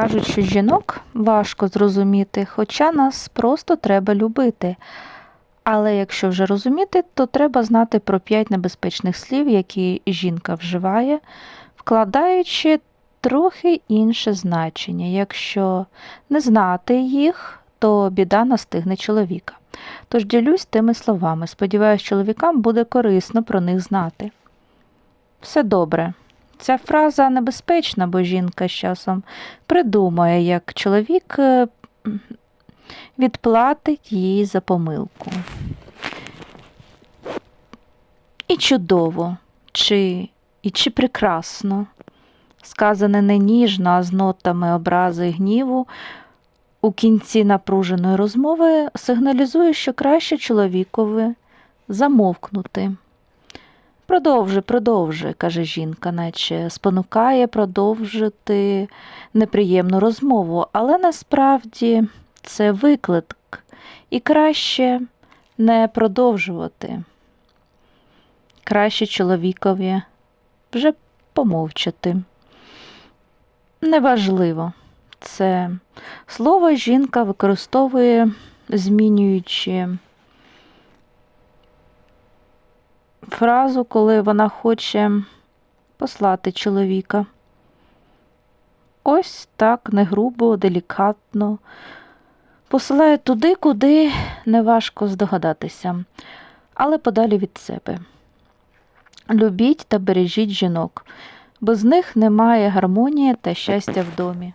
Кажуть, що жінок важко зрозуміти, хоча нас просто треба любити. Але якщо вже розуміти, то треба знати про п'ять небезпечних слів, які жінка вживає, вкладаючи трохи інше значення. Якщо не знати їх, то біда настигне чоловіка. Тож ділюсь тими словами. Сподіваюсь, чоловікам буде корисно про них знати. Все добре. Ця фраза небезпечна, бо жінка з часом придумає, як чоловік е, відплатить їй за помилку. І чудово, чи, і чи прекрасно, сказане не ніжно, а з нотами образи і гніву, у кінці напруженої розмови сигналізує, що краще чоловікові замовкнути. Продовжуй, продовжуй, каже жінка, наче спонукає продовжити неприємну розмову, але насправді це виклик, і краще не продовжувати. Краще чоловікові вже помовчати. Неважливо. Це слово жінка використовує, змінюючи фразу, коли вона хоче послати чоловіка. Ось так не грубо, делікатно. Посилає туди, куди неважко здогадатися, але подалі від себе. Любіть та бережіть жінок, без них немає гармонії та щастя в домі.